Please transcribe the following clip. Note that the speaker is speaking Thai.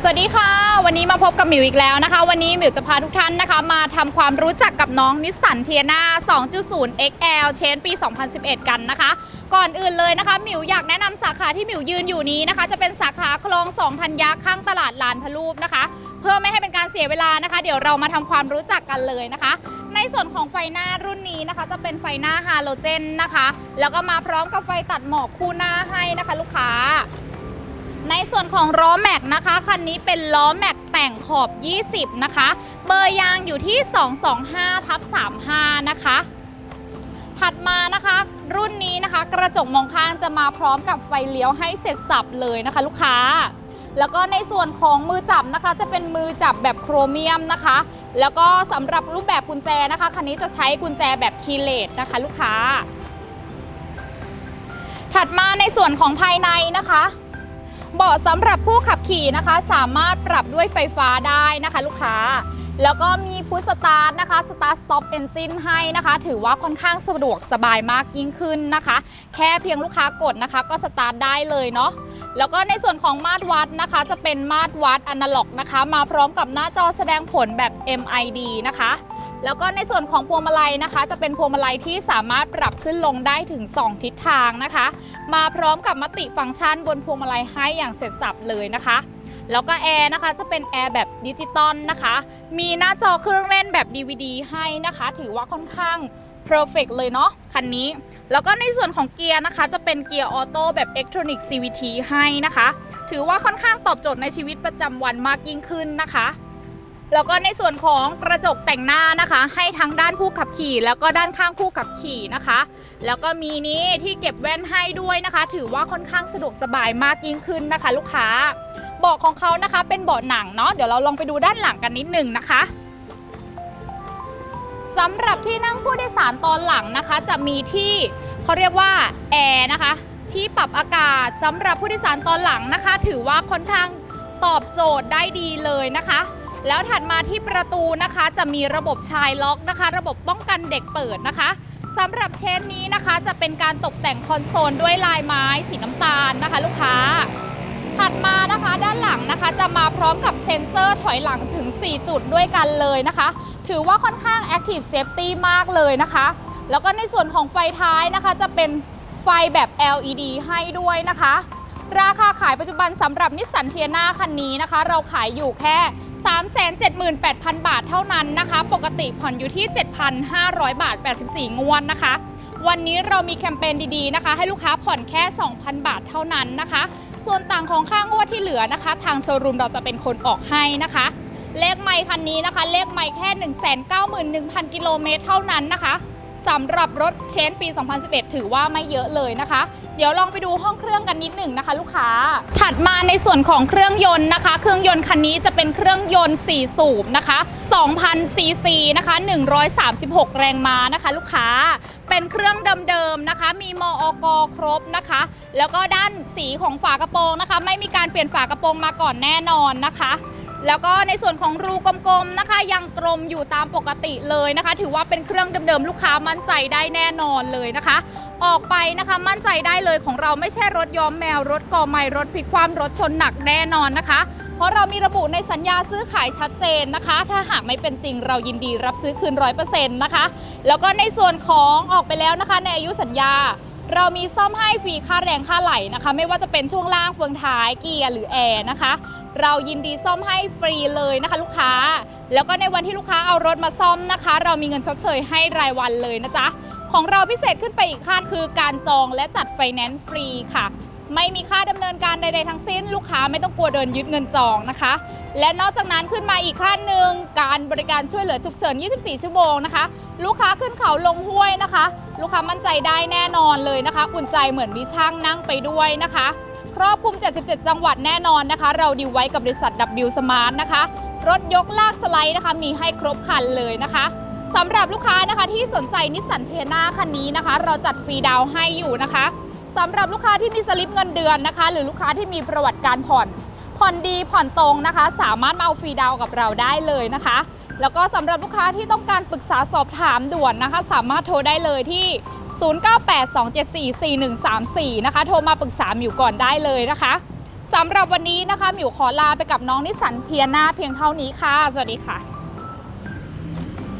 สวัสดีค่ะ วันนี้มาพบกับหมิวอีกแล้วนะคะ วันนี้หมิวจะพาทุกท่านนะคะ มาทำความรู้จักกับน้องนิสสันเทียนา2.0 XL เชนปี 2011 กันนะคะ ก่อนอื่นเลยนะคะหมิวอยากแนะนำสาขาที่หมิวยืนอยู่นี้นะคะ จะเป็นสาขาคลองสองธัญญาข้างตลาดลานพะลูปนะคะ เพื่อไม่ให้เป็นการเสียเวลานะคะ เดี๋ยวเรามาทำความรู้จักกันเลยนะคะ ในส่วนของไฟหน้ารุ่นนี้นะคะ จะเป็นไฟหน้าฮาโลเจนนะคะ แล้วก็มาพร้อมกับไฟตัดหมอกคู่หน้าให้นะคะ ลูกค้า ในส่วนของล้อแม็กนะคะ คันนี้เป็นล้อแม็กแต่งขอบ 20 นะคะ เบอร์ยางอยู่ที่ 225ทับ35 นะคะ ถัดมานะคะ รุ่นนี้นะคะ กระจกมองข้างจะมาพร้อมกับไฟเลี้ยวให้เสร็จสับเลยนะคะ ลูกค้า แล้วก็ในส่วนของมือจับนะคะ จะเป็นมือจับแบบโครเมียมนะคะ แล้วก็สำหรับรูปแบบกุญแจนะคะ คันนี้จะใช้กุญแจแบบคีย์เลสนะคะ ลูกค้า ถัดมาในส่วนของภายในนะคะ เบาะสำหรับผู้ขับขี่นะคะ สามารถปรับด้วยไฟฟ้าได้นะคะ ลูกค้า แล้วก็มีพุชสตาร์ทนะคะสตาร์ทสต็อปเอนจินให้นะคะ ถือว่าค่อนข้างสะดวกสบายมากยิ่งขึ้นนะคะ แค่เพียงลูกค้ากดนะคะ ก็สตาร์ทได้เลยเนาะแล้วก็ในส่วนของมาตรวัดนะคะ จะเป็นมาตรวัดอนาล็อกนะคะ มาพร้อมกับหน้าจอแสดงผลแบบ MID นะคะ แล้วก็ในส่วนของพวงมาลัยนะคะ จะเป็นพวงมาลัยที่สามารถปรับขึ้นลงได้ถึง 2 ทิศทางนะคะ มาพร้อมกับมติฟังก์ชันบนพวงมาลัยให้อย่างเสร็จสับเลยนะคะแล้วก็แอร์นะคะจะเป็นแอร์แบบดิจิตอลนะคะ มีหน้าจอเครื่องเล่นแบบ DVD ให้นะคะ ถือว่าค่อนข้าง perfect เลยเนาะคันนี้ แล้วก็ในส่วนของเกียร์นะคะ จะเป็นเกียร์ออโต้แบบ Electronic CVT ให้นะคะ ถือว่าค่อนข้างตอบโจทย์ในชีวิตประจำวันมากยิ่งขึ้นนะคะ แล้วก็ในส่วนของกระจกแต่งหน้านะคะ ให้ทั้งด้านผู้ขับขี่ แล้วก็ด้านข้างผู้ขับขี่นะคะ แล้วก็มีนี้ที่เก็บแว่นให้ด้วยนะคะ ถือว่าค่อนข้างสะดวกสบายมากยิ่งขึ้นนะคะ ลูกค้าเบาะของเขานะคะ เป็นเบาะหนังเนาะเดี๋ยวเราลองไปดูด้านหลังกันนิดหนึ่งนะคะสำหรับที่นั่งผู้โดยสารตอนหลังนะคะ จะมีที่เขาเรียกว่าแอร์นะคะ ที่ปรับอากาศสำหรับผู้โดยสารตอนหลังนะคะ ถือว่าค่อนข้างตอบโจทย์ได้ดีเลยนะคะ แล้วถัดมาที่ประตูนะคะจะมีระบบชายล็อกนะคะ ระบบป้องกันเด็กเปิดนะคะสำหรับเชนนี้นะคะจะเป็นการตกแต่งคอนโซลด้วยลายไม้สีน้ำตาลนะคะ ลูกค้า ถัดมานะคะด้านหลังนะคะจะมาพร้อมกับเซ็นเซอร์ถอยหลังถึง 4 จุดด้วยกันเลยนะคะ ถือว่าค่อนข้าง Active Safety มากเลยนะคะ แล้วก็ในส่วนของไฟท้ายนะคะจะเป็นไฟแบบ LED ให้ด้วยนะคะ ราคาขายปัจจุบันสำหรับนิสสันเทียนาคันนี้นะคะ เราขายอยู่แค่ 378,000 บาทเท่านั้นนะคะ ปกติผ่อนอยู่ที่ 7,500 บาท 84 งวดนะคะ วันนี้เรามีแคมเปญดีๆนะคะ ให้ลูกค้าผ่อนแค่ 2,000 บาทเท่านั้นนะคะ ส่วนต่างของค่างวดที่เหลือนะคะ ทางโชว์รูมเราจะเป็นคนออกให้นะคะ เลขไม่คันนี้นะคะ เลขไม่แค่ 191,000 กิโลเมตรเท่านั้นนะคะสำหรับรถเชนปี 2011 ถือว่าไม่เยอะเลยนะคะ เดี๋ยวลองไปดูห้องเครื่องกันนิดหนึ่งนะคะ ลูกค้า ถัดมาในส่วนของเครื่องยนต์นะคะ เครื่องยนต์คันนี้จะเป็นเครื่องยนต์ 4 สูบนะคะ2,000ซีซีนะคะ 136 แรงม้านะคะ ลูกค้า เป็นเครื่องเดิมๆนะคะ มีมอกครบนะคะ แล้วก็ด้านสีของฝากระโปรงนะคะ ไม่มีการเปลี่ยนฝากระโปรงมาก่อนแน่นอนนะคะ แล้วก็ในส่วนของรูกลมๆนะคะ ยังกลมอยู่ตามปกติเลยนะคะ ถือว่าเป็นเครื่องเดิมๆลูกค้ามั่นใจได้แน่นอนเลยนะคะ ออกไปนะคะมั่นใจได้เลยของเราไม่ใช่รถย้อมแมว รถกอไม้รถพลิกความรถชนหนักแน่นอนนะคะ เพราะเรามีระบุในสัญญาซื้อขายชัดเจนนะคะ ถ้าหากไม่เป็นจริงเรายินดีรับซื้อคืนร้อยเปอร์เซ็นต์นะคะ แล้วก็ในส่วนของออกไปแล้วนะคะ ในอายุสัญญาเรามีซ่อมให้ฟรีค่าแรงค่าไหลนะคะ ไม่ว่าจะเป็นช่วงล่างเฟืองท้ายเกียร์หรือแอร์นะคะ เรายินดีซ่อมให้ฟรีเลยนะคะ ลูกค้า แล้วก็ในวันที่ลูกค้าเอารถมาซ่อมนะคะ เรามีเงินชดเชยให้รายวันเลยนะจ๊ะของเราพิเศษขึ้นไปอีกขั้นคือการจองและจัดไฟแนนซ์ฟรีค่ะ ไม่มีค่าดำเนินการใด ๆ ทั้งสิ้น ลูกค้าไม่ต้องกลัวโดนยึดเงินจองนะคะ และนอกจากนั้นขึ้นมาอีกขั้นหนึ่งการบริการช่วยเหลือฉุกเฉิน 24 ชั่วโมงนะคะ ลูกค้าขึ้นเขาลงห้วยนะคะ ลูกค้ามั่นใจได้แน่นอนเลยนะคะ อุ่นใจเหมือนมีช่างนั่งไปด้วยนะคะ ครอบคลุม 77 จังหวัดแน่นอนนะคะ เราดีลไว้กับบริษัท W Smart นะคะ รถยกลากสไลด์นะคะ มีให้ครบคันเลยนะคะสำหรับลูกค้านะคะที่สนใจนิสสันเทนาคันนี้นะคะ เราจัดฟรีดาวให้อยู่นะคะสำหรับลูกค้าที่มีสลิปเงินเดือนนะคะ หรือลูกค้าที่มีประวัติการผ่อน ผ่อนดีผ่อนตรงนะคะ สามารถมาเอาฟรีดาวกับเราได้เลยนะคะ แล้วก็สำหรับลูกค้าที่ต้องการปรึกษาสอบถามด่วนนะคะ สามารถโทรได้เลยที่ 0982744134 นะคะ โทรมาปรึกษาหมิวก่อนได้เลยนะคะสำหรับวันนี้นะคะหมิวขอลาไปกับน้องนิสันเทียนาเพียงเท่านี้ค่ะ สวัสดีค่ะ